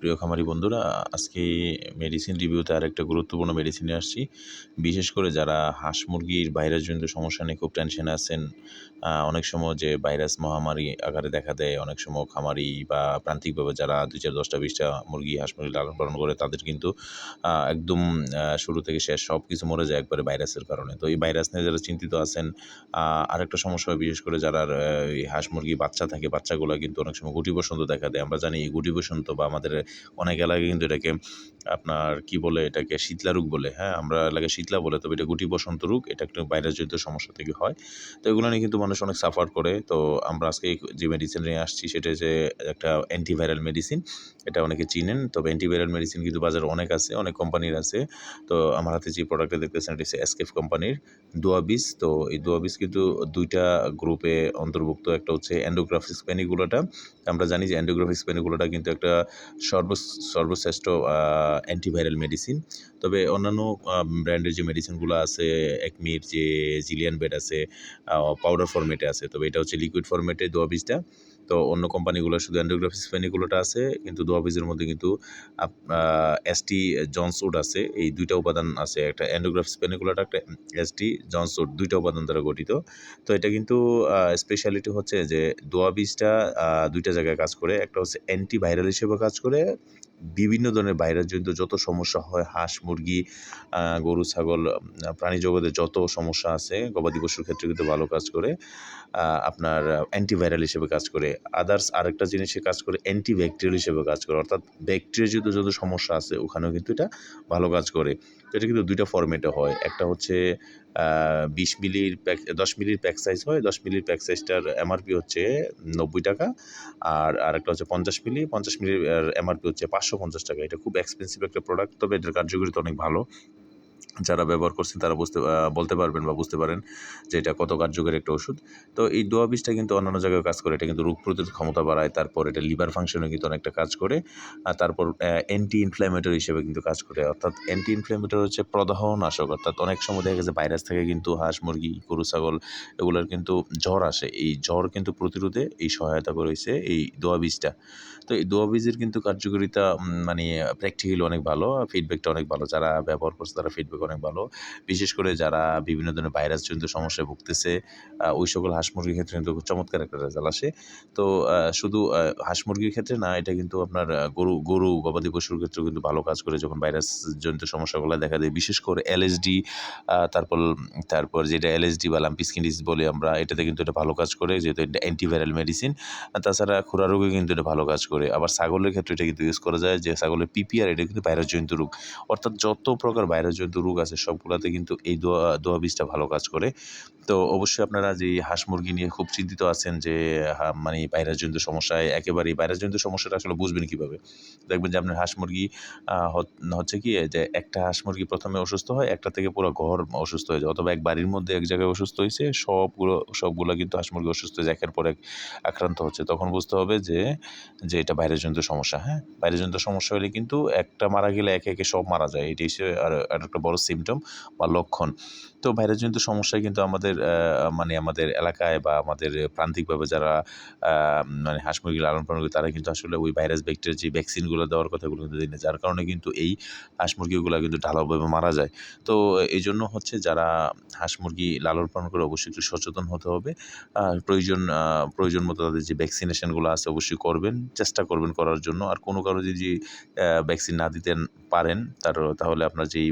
প্রিয় খামারি বন্ধুরা, আজকে মেডিসিন রিভিউতে আর একটা গুরুত্বপূর্ণ মেডিসিনে আসছি। বিশেষ করে যারা হাঁস মুরগির ভাইরাস ভাইরাসজনিত সমস্যা নিয়ে খুব টেনশনে আছেন অনেক সময় যে ভাইরাস মহামারী আকারে দেখা দেয়, অনেক সময় খামারি বা প্রান্তিকভাবে যারা দুই চার, দশটা, বিশটা মুরগি, হাঁস মুরগি লালন পালন করে, তাদের কিন্তু একদম শুরু থেকে শেষ সব কিছু মরে যায় একবারে ভাইরাসের কারণে। তো এই ভাইরাস নিয়ে যারা চিন্তিত আছেন আরেকটা সমস্যা বিশেষ করে যারা হাঁস মুরগি বাচ্চা থাকে, বাচ্চাগুলো কিন্তু অনেক সময় গুটি বসন্ত দেখা দেয়। আমরা জানি এই গুটি বসন্ত বা আমাদের অনেক এলাকায় কিন্তু এটাকে আপনার কি বলে এটাকে? শীতলা রোগ বলে হ্যাঁ? আমরা এলাকায় শীতলা বলে, তবে এটা গুটি বসন্ত রোগ, এটা একটা ভাইরাসজনিত সমস্যা থেকে হয়। তো এগুলো নিয়ে কিন্তু মানুষ অনেক সাফার করে। তো আমরা আজকে যে মেডিসিন নিয়ে আসছি, সেটা যে একটা অ্যান্টিভাইরাল মেডিসিন এটা অনেকে চিনেন। তবে অ্যান্টিভাইরাল মেডিসিন কিন্তু বাজারে অনেক আছে, অনেক কোম্পানির আছে। তো আমার হাতে যে প্রোডাক্টটা দেখতেছেন, এটা হচ্ছে এসকেফ কোম্পানির দোয়াবিস তো এই দোয়াবিস কিন্তু দুইটা গ্রুপে অন্তর্ভুক্ত। একটা হচ্ছে অ্যান্ডোগ্রাফিস পেনিগুলোটা আমরা জানি যে অ্যান্ডোগ্রাফিস পেনিগুলোটা কিন্তু একটা সর্ব সর্বশ্রেষ্ঠ অ্যান্টিভাইরাল মেডিসিন তবে অন্যান্য ব্র্যান্ডের যে মেডিসিনগুলো আছে একমির যে জিলিয়ান বেড আছে পাউডার ফরম্যাটে আছে, তবে এটা হচ্ছে লিকুইড ফরম্যাটে দোয়াবিসটা তো অন্য কোম্পানিগুলো, শুধু অ্যান্ডোগ্রাফিস পেনিগুলোটা আছে, কিন্তু দোয়াবিজের মধ্যে কিন্তু এসটি জনসুড আছে। এই দুইটা উপাদান আছে, একটা অ্যান্ডোগ্রাফিস পেনিগুলোটা একটা এসটি জনসুড দুইটা উপাদান দ্বারা গঠিত। তো এটা কিন্তু স্পেশালিটি হচ্ছে যে দোয়া বীজটা দুইটা জায়গায় কাজ করে, একটা হচ্ছে অ্যান্টিভাইরাল হিসেবে কাজ করে বিভিন্ন ধরনের ভাইরাসজনিত যত সমস্যা হয়, হাঁস, মুরগি গরু, ছাগল প্রাণী জগতে যত সমস্যা আছে, গবাদি পশুর ক্ষেত্রে কিন্তু ভালো কাজ করে আপনার অ্যান্টিভাইরাল হিসেবে কাজ করে। আদার্স আরেকটা জিনিসে কাজ করে অ্যান্টিব্যাকটেরিয়াল হিসেবে কাজ করে। অর্থাৎ ব্যাকটেরিয়াজনিত যত সমস্যা আছে, ওখানেও কিন্তু এটা ভালো কাজ করে। তো এটা কিন্তু দুইটা ফরম্যাটে হয়। একটা হচ্ছে বিশ মিলির প্যাক, দশ মিলির প্যাক সাইজ হয়, দশ মিলির প্যাক সাইজটার এমআরপি হচ্ছে নব্বই টাকা। আর আরেকটা হচ্ছে পঞ্চাশ মিলি, পঞ্চাশ মিলির এমআরপি হচ্ছে পাঁচশো পঞ্চাশ টাকা। এটা খুব এক্সপেন্সিভ একটা প্রোডাক্ট তবে এটার কার্যকারিতা অনেক ভালো। যারা ব্যবহার করছেন, তারা বুঝতে বলতে পারবেন বা বুঝতে পারেন যে এটা কত কার্যকরী একটা ওষুধ। তো এই দোয়া বীজটা কিন্তু অন্যান্য জায়গায় কাজ করে, এটা কিন্তু রোগ প্রতিরোধ ক্ষমতা বাড়ায়, তারপর এটা লিভার ফাংশনে কিন্তু অনেকটা কাজ করে, আর তারপর অ্যান্টি ইনফ্ল্যামেটরি হিসেবে কিন্তু কাজ করে। অর্থাৎ অ্যান্টি ইনফ্ল্যামেটরি হচ্ছে প্রদাহ নাশক অর্থাৎ অনেক সময় দেখা গেছে ভাইরাস থেকে কিন্তু হাঁস, মুরগি, গরু, ছাগল এগুলোর কিন্তু জ্বর আসে। এই জ্বর কিন্তু প্রতিরোধে এই সহায়তা করেছে এই দোয়া বীজটা তো এই দোয়া বীজের কিন্তু কার্যকারিতা মানে প্র্যাকটিক্যালি অনেক ভালো ফিডব্যাকটা অনেক ভালো। যারা ব্যবহার করছে, তারা ফিডব্যাক অনেক ভালো। বিশেষ করে যারা বিভিন্ন ধরনের ভাইরাসজনিত সমস্যায় ভুগতেছে ওই সকল হাঁস মুরগির ক্ষেত্রে কিন্তু চমৎকার একটা রেজাল্ট আসে। তো শুধু হাঁস মুরগির ক্ষেত্রে না, এটা কিন্তু আপনার গরু গরু, গবাদি পশুর ক্ষেত্রেও কিন্তু ভালো কাজ করে যখন ভাইরাসজনিত সমস্যাগুলো দেখা দেয়। বিশেষ করে এলএসডি তারপর তারপর যেটা এলএসডি বা লাম্পিস্কিন ডিজিজ বলি আমরা, এটাতে কিন্তু এটা ভালো কাজ করে, যেহেতু এটা অ্যান্টিভাইরাল মেডিসিন তাছাড়া খুরা রোগে কিন্তু এটা ভালো কাজ করে। আবার ছাগলের ক্ষেত্রে এটা কিন্তু ইউজ করা যায় যে ছাগলের পিপিআর এটা কিন্তু ভাইরাস ভাইরাসজনিত রোগ। অর্থাৎ যত প্রকার ভাইরাস ভাইরাসজনিত রোগ আছে, সবগুলোতে কিন্তু এই দোয়া দোয়া বীজটা ভালো কাজ করে। তো অবশ্যই আপনারা যে হাঁস মুরগি নিয়ে খুব চিন্তিত আছেন যে মানে ভাইরাসজনিত সমস্যায়, একেবারেই ভাইরাসজনিত সমস্যাটা আসলে বুঝবেন কীভাবে? দেখবেন যে আপনার হাঁস মুরগি হচ্ছে কি যে একটা হাঁস মুরগি প্রথমে অসুস্থ হয়, একটা থেকে পুরো ঘর অসুস্থ হয়ে যায়, অথবা এক বাড়ির মধ্যে এক জায়গায় অসুস্থ হয়েছে সবগুলো সবগুলো কিন্তু হাঁস মুরগি অসুস্থ হয়ে একের পর এক আক্রান্ত হচ্ছে। তখন বুঝতে হবে যে যে এটা ভাইরাসজনিত সমস্যা হ্যাঁ? ভাইরাসজনিত সমস্যা হলে কিন্তু একটা মারা গেলে একে একে সব মারা যায় এটি আর একটা সিমটম বা লক্ষণ। তো ভাইরাসজনিত সমস্যায় কিন্তু আমাদের মানে আমাদের এলাকায় বা আমাদের প্রান্তিকভাবে যারা মানে হাঁস মুরগি লালন পালন করে, তারা কিন্তু আসলে ওই ভাইরাস ব্যাকটেরিয়া যে ভ্যাকসিনগুলো দেওয়ার কথাগুলো কিন্তু দিই না যার কারণে কিন্তু এই হাঁস মুরগিগুলো কিন্তু ঢালাওভাবে মারা যায়। তো এই জন্য হচ্ছে যারা হাঁস মুরগি লালন পালন করে অবশ্যই একটু সচেতন হতে হবে। প্রয়োজন প্রয়োজন মতো তাদের যে ভ্যাকসিনেশনগুলো আছে অবশ্যই করবেন, চেষ্টা করবেন করার জন্য। আর কোনো কারও যদি ভ্যাকসিন না দিতে পারেন তার তাহলে আপনার যেই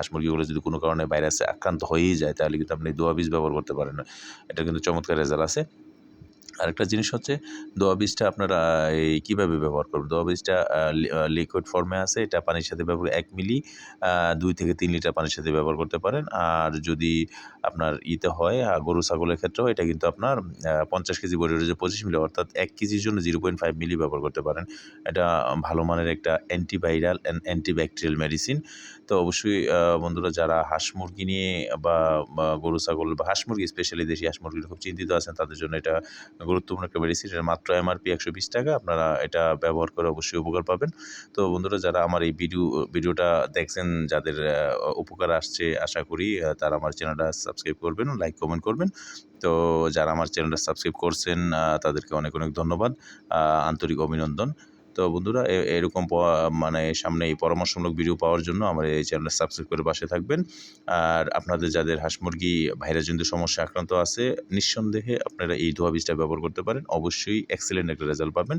হাঁস মুরগিগুলো যদি কোনো কারণে ভাইরাসে আক্রান্ত হয়েই যায়, তাহলে কিন্তু আপনি দোয়া বীজ ব্যবহার করতে পারেন। এটা কিন্তু চমৎকার রেজাল্ট আছে। আরেকটা জিনিস হচ্ছে, দোয়া বীজটা আপনারা, এই কীভাবে ব্যবহার করবেন? দোয়া বীজটা লিকুইড ফর্মে আছে, এটা পানির সাথে ব্যবহার এক মিলি দুই থেকে তিন লিটার পানির সাথে ব্যবহার করতে পারেন। আর যদি আপনার ইতে হয় গরু, ছাগলের ক্ষেত্রেও এটা কিন্তু আপনার পঞ্চাশ কেজি বডি রয়েছে পঁচিশ মিলি, অর্থাৎ এক কেজির জন্য জিরো পয়েন্ট ফাইভ মিলি ব্যবহার করতে পারেন। এটা ভালো মানের একটা অ্যান্টিভাইরাল অ্যান্ড অ্যান্টিব্যাকটেরিয়াল মেডিসিন তো অবশ্যই বন্ধুরা, যারা হাঁস মুরগি নিয়ে বা গরু, ছাগল বা হাঁস মুরগি স্পেশালি দেশি হাঁস মুরগি খুব চিন্তিত আছেন, তাদের জন্য এটা গুরুত্বপূর্ণ একটা মেডিসিন এর মাত্র এমআরপি একশো বিশ টাকা। আপনারা এটা ব্যবহার করে অবশ্যই উপকার পাবেন। তো বন্ধুরা, যারা আমার এই ভিডিও ভিডিওটা দেখছেন, যাদের উপকার আসছে, আশা করি তারা আমার চ্যানেলটা সাবস্ক্রাইব করবেন লাইক কমেন্ট করবেন। তো যারা আমার চ্যানেলটা সাবস্ক্রাইব করছেন তাদেরকে অনেক অনেক ধন্যবাদ। আন্তরিক অভিনন্দন। তো বন্ধুরা এরকম মানে সামনে এই পরামর্শমূলক ভিডিও পাওয়ার জন্য আমার এই চ্যানেলটা সাবস্ক্রাইব করে পাশে থাকবেন। আর আপনাদের যাদের হাঁস মুরগি ভাইরাসজনিত সমস্যা আক্রান্ত আছে, নিঃসন্দেহে আপনারা এই ধোয়া বীজটা ব্যবহার করতে পারেন। অবশ্যই এক্সেলেন্ট একটা রেজাল্ট পাবেন।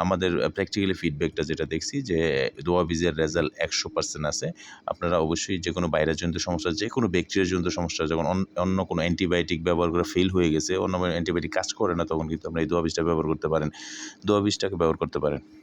আমাদের প্র্যাকটিক্যালি ফিডব্যাকটা যেটা দেখছি যে দোয়া বীজের রেজাল্ট একশো পার্সেন্ট আছে। আপনারা অবশ্যই যে কোনো ভাইরাসজনিত সমস্যা যে কোনো ব্যাকটেরিয়াজনিত সমস্যা, যখন অন- অন্য কোনো অ্যান্টিবায়োটিক ব্যবহার করে ফেল হয়ে গেছে, অন্য অ্যান্টিবায়োটিক কাজ করে না, তখন কিন্তু আপনারা এই দোয়া বীজটা ব্যবহার করতে পারেন। দোয়া বীজটাকে ব্যবহার করতে পারেন।